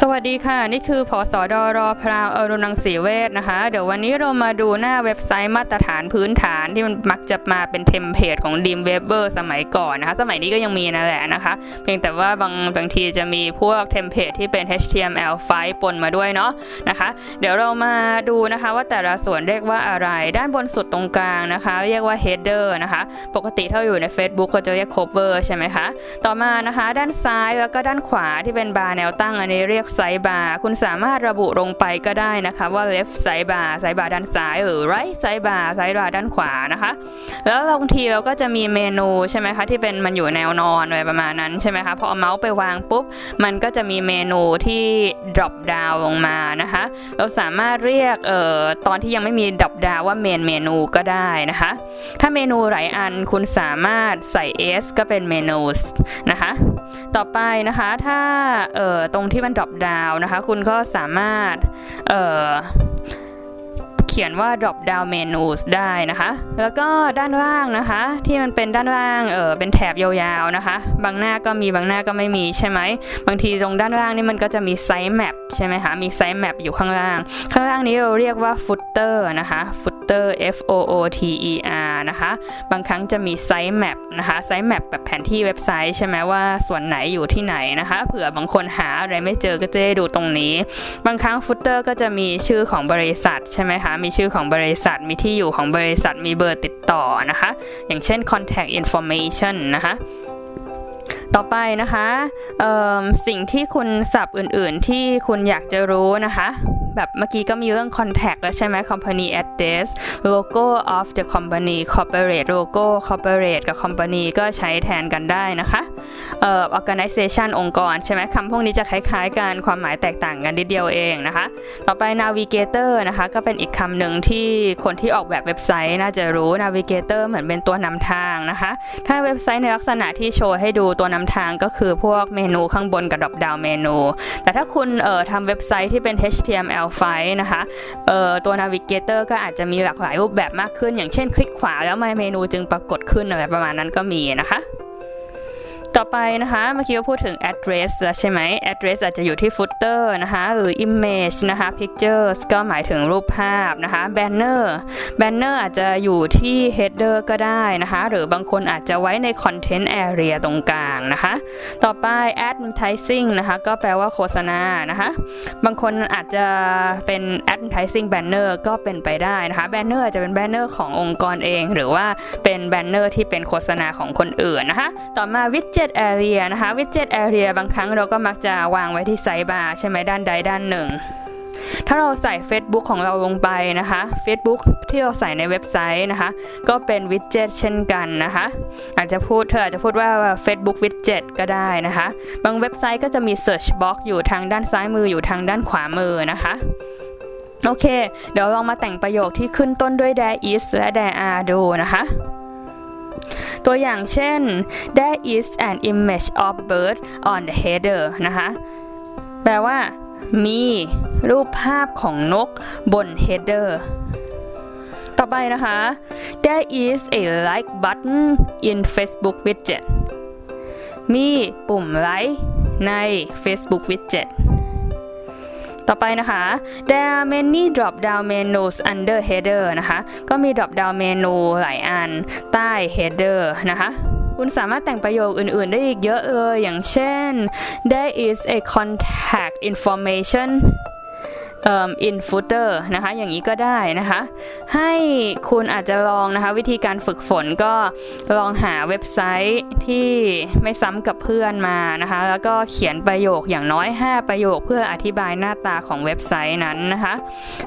สวัสดีค่ะ นี่คือพอสอดอรอพราวอรุณังสีเวศนะคะ เดี๋ยววันนี้เรามาดูหน้าเว็บไซต์มาตรฐานพื้นฐานที่มันมักจะมาเป็นเทมเพลตของดีมเวเบอร์สมัยก่อนนะคะ สมัยนี้ก็ยังมีนั่นแหละนะคะ เพียงแต่ว่าบางบางทีจะมีพวกเทมเพลตที่เป็น HTML5 ปนมาด้วยเนาะนะคะ เดี๋ยวเรามาดูนะคะว่าแต่ละส่วนเรียกว่าอะไรด้านบนสุดตรงกลางนะคะ เรียกว่า header นะคะ ปกติถ้าอยู่ใน Facebook ก็จะเรียก cover ใช่ไหมคะต่อมานะคะ ด้านซ้ายแล้วก็ด้านขวาที่เป็นบาร์แนวตั้งอันนี้เรียกไซด์บาร์คุณสามารถระบุลงไปก็ได้นะคะว่า left side bar ไซด์บาร์ด้านซ้ายหรือ right side bar ไซด์บาร์ด้านขวานะคะ แล้วบางทีเราก็จะมีเมนูใช่ไหมคะที่เป็นมันอยู่แนวนอนอะไรประมาณนั้นใช่ไหมคะพอเอาเมาส์ไปวางปุ๊บ มันก็จะมีเมนูที่ drop down ลงมานะคะ เราสามารถเรียกเอ่อตอนที่ยังไม่มี drop down ว่า main เมนูก็ได้นะคะ ถ้าเมนูหลายอันคุณสามารถใส่ s ก็เป็นเมนูนะคะ ต่อไปนะคะถ้าเอ่อตรงที่มัน drop down นะคะ คุณก็สามารถเเขียนว่า drop down menus ได้นะคะ แล้วก็ด้านล่างนะคะ ที่มันเป็นด้านล่างเออเป็นแถบยาวๆนะคะ บางหน้าก็มีบางหน้าก็ไม่มีใช่ไหม บางทีตรงด้านล่างนี่มันก็จะมีไซส์แมปใช่ไหมคะ มีไซส์แมปอยู่ข้างล่าง ข้างล่างนี้เราเรียกว่า footer นะคะ footer F O O T E R นะคะ บางครั้งจะมีไซส์แมปนะคะไซส์แมปแบบแผนที่เว็บไซต์ใช่ไหมว่าส่วนไหนอยู่ที่ไหนนะคะ เผื่อบางคนหาอะไรไม่เจอก็จะได้ดูตรงนี้ บางครั้งฟุตเตอร์ก็จะมีชื่อของบริษัทใช่ไหมคะ มีชื่อของบริษัท มีที่อยู่ของบริษัท มีเบอร์ติดต่อนะคะ อย่างเช่น contact information นะคะ ต่อไปนะคะสิ่งที่คุณสับอื่นๆ ที่คุณอยากจะรู้นะคะแบบเมื่อกี้ก็มีเรื่อง contact แล้วใช่ไหม company address logo of the company corporate logo corporate กับ company ก็ใช้แทนกันได้นะคะเอ่อ organization องค์กรใช่ไหมคำพวกนี้จะคล้ายๆกันความหมายแตกต่างกันนิดเดียวเองนะคะ ต่อไป navigator นะคะก็เป็นอีกคำหนึ่งที่คนที่ออกแบบเว็บไซต์น่าจะรู้ navigator เหมือนเป็นตัวนำทางนะคะ ถ้าเว็บไซต์ในลักษณะที่โชว์ให้ดูตัวนนำทางก็คือพวกเมนูข้างบนกับดรอปดาวเมนู แต่ถ้าคุณเอ่อทำเว็บไซต์ที่เป็น HTML ไฟล์นะคะเอ่อตัว navigator ก็อาจจะมีหลากหลายรูปแบบมากขึ้น อย่างเช่นคลิกขวาแล้วเมนูจึงปรากฏขึ้นอะไรประมาณนั้นก็มีนะคะ ต่อไปนะคะเมื่อกี้เราพูดถึง address แล้วใช่ไหม address อาจจะอยู่ที่ footer นะคะหรือ image นะคะ pictures ก็หมายถึงรูปภาพนะคะ banner banner อาจจะอยู่ที่ header ก็ได้นะคะ หรือบางคนอาจจะไว้ใน content area ตรงกลางนะคะ ต่อไป advertising นะคะก็แปลว่าโฆษณานะคะ บางคนอาจจะเป็น advertising banner ก็เป็นไปได้นะคะ banner อาจจะเป็น banner ขององค์กรเอง หรือว่าเป็น banner ที่เป็นโฆษณาของคนอื่นนะคะ ต่อมา widget area นะคะ widget area บางครั้งเราก็มักจะวางไว้ที่ไซบาร์ใช่ไหมด้านใดด้านหนึ่ง ถ้าเราใส่ Facebook ของเราลงไปนะคะ Facebook ที่เราใส่ในเว็บไซต์นะคะ ก็เป็น widget เช่นกันนะคะ อาจจะพูดเธออาจจะพูดว่า Facebook widget ก็ได้นะคะ บางเว็บไซต์ก็จะมี search box อยู่ทางด้านซ้ายมืออยู่ทางด้านขวามือนะคะโอเค เดี๋ยวลองมาแต่งประโยคที่ขึ้นต้นด้วย there is และ there are ดูนะคะ ตัวอย่างเช่น there is an image of bird on the header นะคะ แปลว่า มีรูปภาพของนกบน header ต่อไปนะคะ there is a like button in Facebook widget มีปุ่มไลค์ใน Facebook widget ต่อไปนะคะ there are many drop down menus under header นะคะ ก็มี drop down menu หลายอัน ใต้ header นะคะคุณสามารถแต่งประโยคอื่น ๆ ได้อีกเยอะเลย อย่างเช่น there is a contact information เอ่อ in footer นะคะอย่างนี้ก็ได้นะคะ ให้คุณอาจจะลองนะคะวิธีการฝึกฝนก็ลองหาเว็บไซต์ที่ไม่ซ้ำกับเพื่อนมานะคะแล้วก็เขียนประโยคอย่างน้อย 5 ประโยคเพื่ออธิบายหน้าตาของเว็บไซต์นั้นนะคะ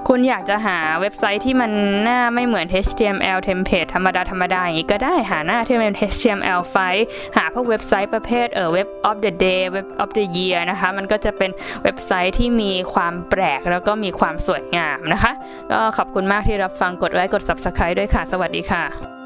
คุณอยากจะหาเว็บไซต์ที่มันหน้าไม่เหมือน HTML template ธรรมดาธรรมดาอย่างนี้ก็ได้หาหน้าที่เป็น HTML ไฟล์หาพวกเว็บไซต์ประเภทเออ Web of the day Web of the year นะคะมันก็จะเป็นเว็บไซต์ที่มีความแปลกแล้วก็มีความสวยงามนะคะ ก็ขอบคุณมากที่รับฟังกดไลค์กด Subscribe ด้วยค่ะ สวัสดีค่ะ